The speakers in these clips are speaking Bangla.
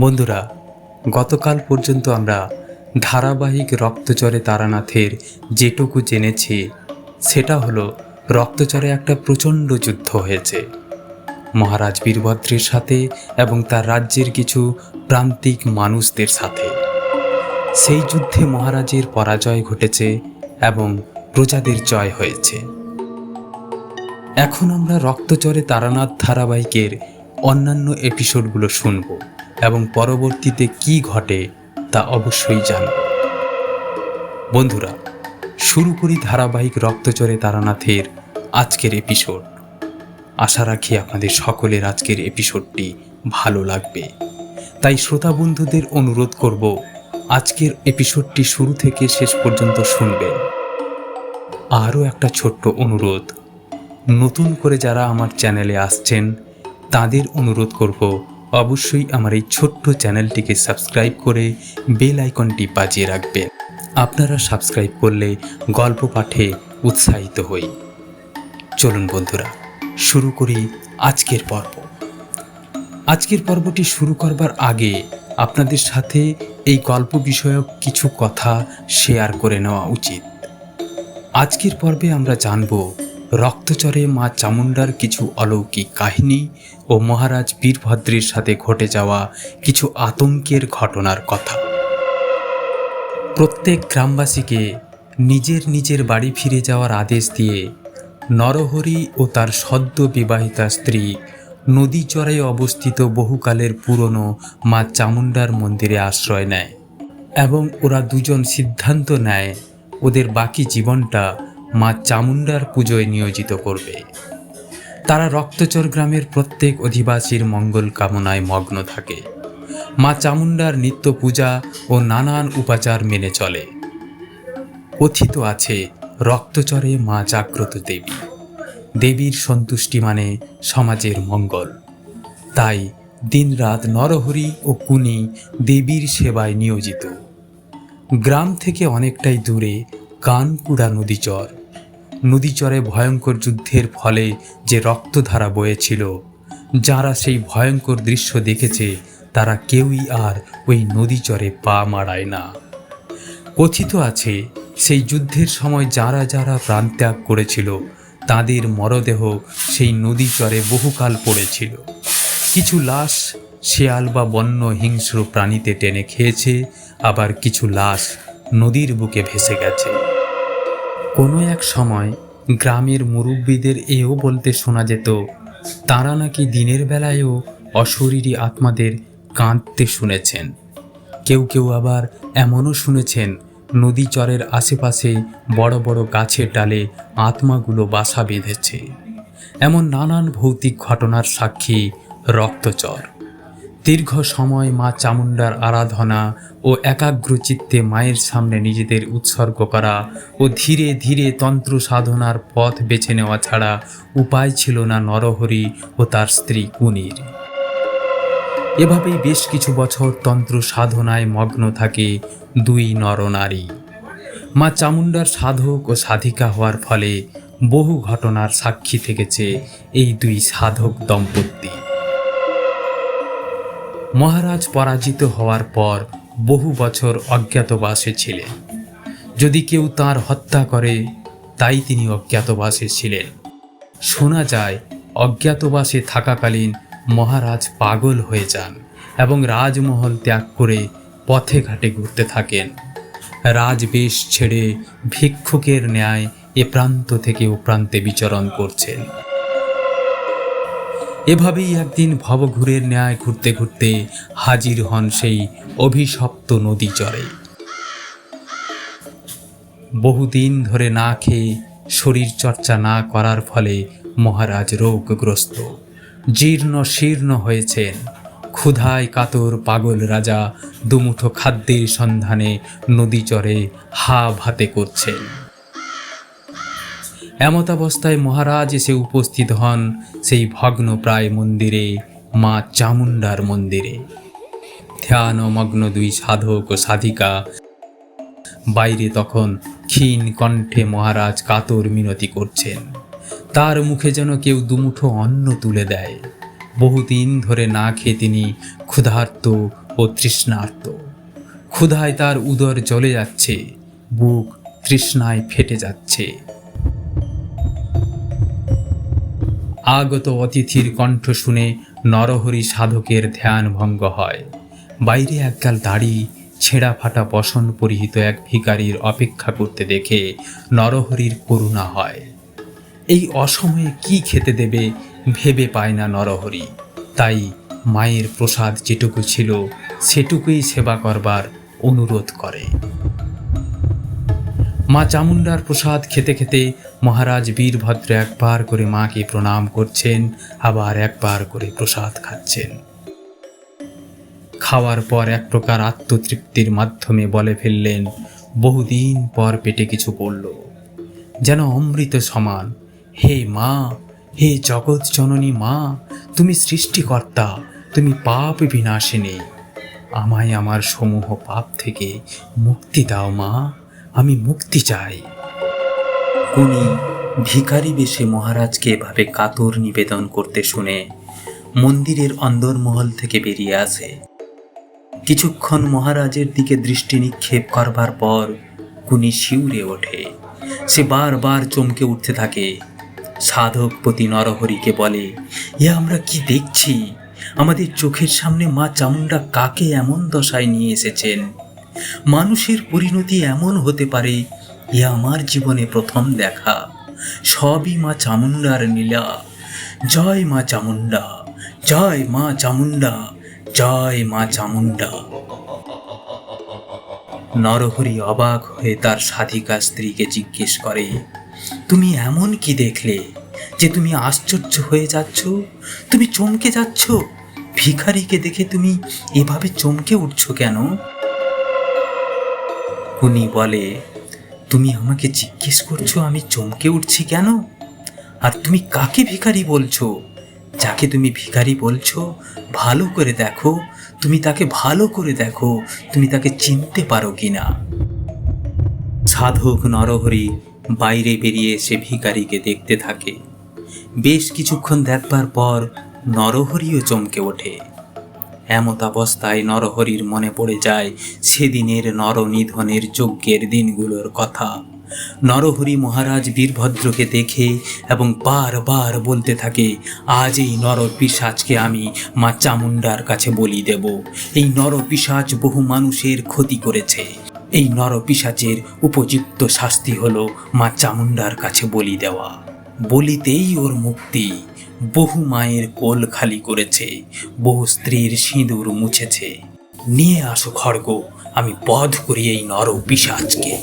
বন্ধুরা, গতকাল পর্যন্ত আমরা ধারাবাহিক রক্তচরে তারানাথের যেটুকু জেনেছি, সেটা হলো রক্তচরে একটা প্রচণ্ড যুদ্ধ হয়েছে। মহারাজ বীরভদ্রের সাথে এবং তার রাজ্যের কিছু প্রান্তিক মানুষদের সাথে। সেই যুদ্ধে মহারাজের পরাজয় ঘটেছে এবং প্রজাদের জয় হয়েছে। এখন আমরা রক্তচরে তারানাথ ধারাবাহিকের অন্যান্য এপিসোডগুলো শুনব এবং পরবর্তীতে কি ঘটে তা অবশ্যই জানব। বন্ধুরা, শুরু করি ধারাবাহিক রক্তচরে তারানাথের আজকের এপিসোড। আশা রাখি আপনাদের সকলের আজকের এপিসোডটি ভালো লাগবে। তাই শ্রোতা বন্ধুদের অনুরোধ করব, আজকের এপিসোডটি শুরু থেকে শেষ পর্যন্ত শুনবেন। আরও একটা ছোট্ট অনুরোধ নতুন করে যারা আমার চ্যানেলে আসছেন, তাদের অনুরোধ করব অবশ্যই আমার এই ছোট্ট চ্যানেলটিকে সাবস্ক্রাইব করে বেল আইকনটি বাজিয়ে রাখবেন। আপনারা সাবস্ক্রাইব করলে গল্প পাঠে উৎসাহিত হই। চলুন বন্ধুরা, শুরু করি আজকের পর্ব। আজকের পর্বটি শুরু করবার আগে আপনাদের সাথে এই গল্প বিষয়ক কিছু কথা শেয়ার করে নেওয়া উচিত। আজকের পর্বে আমরা জানব রক্তচরে মা চামুণ্ডার কিছু অলৌকিক কাহিনী ও মহারাজ বীরভদ্রের সাথে ঘটে যাওয়া কিছু আতঙ্কের ঘটনার কথা। প্রত্যেক গ্রামবাসীকে নিজের নিজের বাড়ি ফিরে যাওয়ার আদেশ দিয়ে নরহরি ও তার সদ্য বিবাহিতা স্ত্রী নদীচরে অবস্থিত বহুকালের পুরনো মা চামুণ্ডার মন্দিরে আশ্রয় নেয় এবং ওরা দুজন সিদ্ধান্ত নেয় ওদের বাকি জীবনটা মা চামুণ্ডার পুজোয় নিয়োজিত করবে। তারা রক্তচর গ্রামের প্রত্যেক অধিবাসীর মঙ্গল কামনায় মগ্ন থাকে। মা চামুণ্ডার নিত্য পূজা ও নানান উপাচার মেনে চলে। কথিত আছে, রক্তচরে মা জাগ্রত দেবী। দেবীর সন্তুষ্টি মানে সমাজের মঙ্গল। তাই দিনরাত নরহরি ও কুনি দেবীর সেবায় নিয়োজিত। গ্রাম থেকে অনেকটাই দূরে কানকুড়া নদীচর নদীচরে ভয়ঙ্কর যুদ্ধের ফলে যে রক্তধারা বয়েছিল। যারা সেই ভয়ঙ্কর দৃশ্য দেখেছে, তারা কেউই আর ওই নদীচরে পা মারায় না। কথিত আছে, সেই যুদ্ধের সময় যারা যারা প্রাণত্যাগ করেছিল, তাদের মরদেহ সেই নদীচরে বহুকাল পড়েছিল। কিছু লাশ শেয়াল বা বন্য হিংস্র প্রাণীতে টেনে খেয়েছে, আবার কিছু লাশ নদীর বুকে ভেসে গেছে। কোনো এক সময় গ্রামের মুরব্বীদের এও বলতে শোনা যেত, তারা নাকি দিনের বেলায়ও অশরীরী আত্মাদের কাঁদতে শুনেছেন। কেউ কেউ আবার এমনও শুনেছেন, নদী চরের আশেপাশে বড় বড় গাছের ডালে আত্মাগুলো বাসা বেঁধেছে। এমন নানান ভৌতিক ঘটনার সাক্ষী রক্তচর। দীর্ঘ সময় মা চামুণ্ডার আরাধনা ও একাগ্র চিত্তে মায়ের সামনে নিজেদের উৎসর্গ করা ও ধীরে ধীরে তন্ত্র সাধনার পথ বেছে নেওয়া ছাড়া উপায় ছিল না নরহরি ও তার স্ত্রী কুনির। এভাবেই বেশ কিছু বছর তন্ত্র সাধনায় মগ্ন থাকে দুই নরনারী মা চামুণ্ডার সাধক ও সাধিকা হওয়ার ফলে বহু ঘটনার সাক্ষী থেকেছে এই দুই সাধক দম্পতি। মহারাজ পরাজিত হওয়ার পর বহু বছর অজ্ঞাতবাসে ছিলেন। যদি কেউ তার হত্যা করে, তাই তিনি অজ্ঞাতবাসে ছিলেন। শোনা যায়, অজ্ঞাতবাসে থাকাকালীন মহারাজ পাগল হয়ে যান এবং রাজমহল ত্যাগ করে পথে ঘাটে ঘুরতে থাকেন। রাজবেশ ছেড়ে ভিক্ষুকের ন্যায় এ প্রান্ত থেকে ও প্রান্তে বিচরণ করছেন। এভাবেই একদিন ভবঘুরের ন্যায় ঘুরতে ঘুরতে হাজির হন সেই অভিশপ্ত নদী চরে বহুদিন ধরে না খেয়ে শরীর চর্চা না করার ফলে মহারাজ রোগগ্রস্ত। জীর্ণ শীর্ণ হয়েছেন। ক্ষুধায় কাতর পাগল রাজা দুমুঠো খাদ্যের সন্ধানে নদী চরে হা ভাতে করছেন। এমতাবস্থায় মহারাজ এসে উপস্থিত হন সেই ভগ্নপ্রায় মন্দিরে, মা চামুণ্ডার মন্দিরে। ধ্যানমগ্ন দুই সাধক ও সাধিকা। বাইরে তখন ক্ষীণ কণ্ঠে মহারাজ কাতর মিনতি করছেন। তার মুখে যেন কেউ দুমুঠো অন্ন তুলে দেয়। বহুদিন ধরে না খেয়ে তিনি ক্ষুধার্ত ও তৃষ্ণার্ত। ক্ষুধায় তার উদর জ্বলে যাচ্ছে, বুক তৃষ্ণায় ফেটে যাচ্ছে। আগত অতিথির কণ্ঠ শুনে নরহরি সাধকের ধ্যান ভঙ্গ হয়। বাইরে একগাল দাড়ি, ছেঁড়া ফাটা বসন পরিহিত এক ভিখারির অপেক্ষা করতে দেখে নরহরির করুণা হয়। এই অসময়ে কি খেতে দেবে ভেবে পায় না নরহরি। তাই মায়ের প্রসাদ যেটুকু ছিল, সেটুকুই সেবা করবার অনুরোধ করে। মা চামুন্ডার প্রসাদ খেতে খেতে মহারাজ বীরভদ্র একবার করে মাকে প্রণাম করছেন, আবার একবার করে প্রসাদ খাচ্ছেন। খাওয়ার পর এক প্রকার আত্মতৃপ্তির মাধ্যমে বলে ফেললেন, বহুদিন পর পেটে কিছু পড়ল। যেন অমৃত সমান। হে মা, হে জগৎ জননী মা, তুমি সৃষ্টিকর্তা, তুমি পাপ বিনাশিনী। আমায় আমার সমূহ পাপ থেকে মুক্তি দাও মা। আমি মুক্তি চাই। উনি ভিখারি বেশে মহারাজকে এভাবে কাতর নিবেদন করতে শুনে মন্দিরের অন্দরমহল থেকে বেরিয়ে আসে। কিছুক্ষণ মহারাজের দিকে দৃষ্টি নিক্ষেপ করবার পর কুনি শিউরে ওঠে। সে বারবার চমকে উঠতে থাকে। সাধকপতি নরহরিকে বলে, এ আমরা কি দেখছি? আমাদের চোখের সামনে মা চামুন্ডা কাকে এমন দশায় নিয়ে এসেছেন? মানুষের পরিণতি এমন হতে পারে, এ আমার জীবনে প্রথম দেখা। সবই মা চামুন্ডার নীলা। জয় মা চামুন্ডা জয় মা চামুন্ডা জয় মা চামুন্ডা নরহরি অবাক হয়ে তার সাধিকা স্ত্রীকে জিজ্ঞেস করে, তুমি এমন কি দেখলে যে তুমি আশ্চর্য হয়ে যাচ্ছ? তুমি চমকে যাচ্ছ? ভিখারিকে দেখে তুমি এভাবে চমকে উঠছো কেন? উনি বলে, তুমি আমাকে জিজ্ঞেস করছ আমি চমকে উঠছি কেন? আর তুমি কাকে ভিখারি বলছো? যাকে তুমি ভিখারি বলছো, ভালো করে দেখো। তুমি তাকে ভালো করে দেখো, তুমি তাকে চিনতে পারো কি না সাধক নরহরি বাইরে বেরিয়ে এসে ভিখারিকে দেখতে থাকে। বেশ কিছুক্ষণ দেখবার পর নরহরিও চমকে ওঠে। এমত অবস্থায় নরহরির মনে পড়ে যায় সেদিনের নরনিধনের যজ্ঞের দিনগুলোর কথা। নরহরি মহারাজ বীরভদ্রকে দেখে এবং বারবার বলতে থাকে, আজ এই নর পিসাজকে আমি মা চামুন্ডার কাছে বলি দেব। এই নর পিসাজ বহু মানুষের ক্ষতি করেছে। এই নর পিসাচের উপযুক্ত শাস্তি হলো মা চামুন্ডার কাছে বলি দেওয়া। বলিতেই ওর মুক্তি। বহু মায়ের কোল খালি করেছে, বহু স্ত্রীর সিঁদুর মুছেছে। নিয়ে আসো খড়গ, আমি বধ করি এই নর পিসাজকে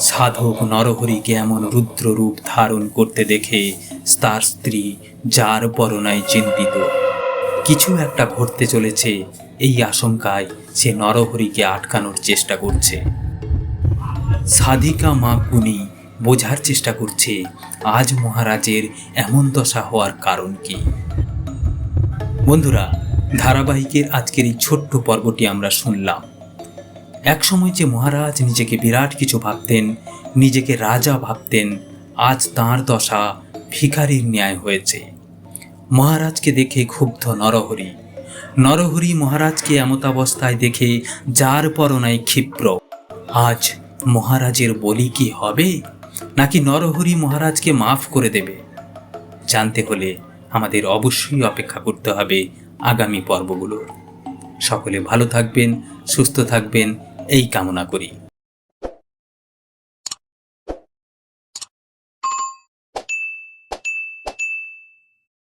সাধক নরহরিকে এমন রুদ্র রূপ ধারণ করতে দেখে তার স্ত্রী যার বরণায় চিন্তিত। কিছু একটা ঘটতে চলেছে, এই আশঙ্কায় সে নরহরিকে আটকানোর চেষ্টা করছে। সাধিকা মা কুনি বোঝার চেষ্টা করছে আজ মহারাজের এমন দশা হওয়ার কারণ কি? বন্ধুরা, ধারাবাহিকের আজকের এই ছোট্ট পর্বটি আমরা শুনলাম। একসময় যে মহারাজ নিজেকে বিরাট কিছু ভাবতেন, নিজেকে রাজা ভাবতেন, আজ তাঁর দশা ভিখারির ন্যায় হয়েছে। মহারাজকে দেখে ক্ষুব্ধ নরহরি। নরহরি মহারাজকে এমতাবস্থায় দেখে যার পরনায় ক্ষিপ্র। আজ মহারাজের বলি কি হবে? নাকি নরহরি মহারাজকে মাফ করে দেবে? জানতে হলে আমাদের অবশ্যই অপেক্ষা করতে হবে আগামী পর্বগুলোর। সকলে ভালো থাকবেন, সুস্থ থাকবেন, এই কামনা করি।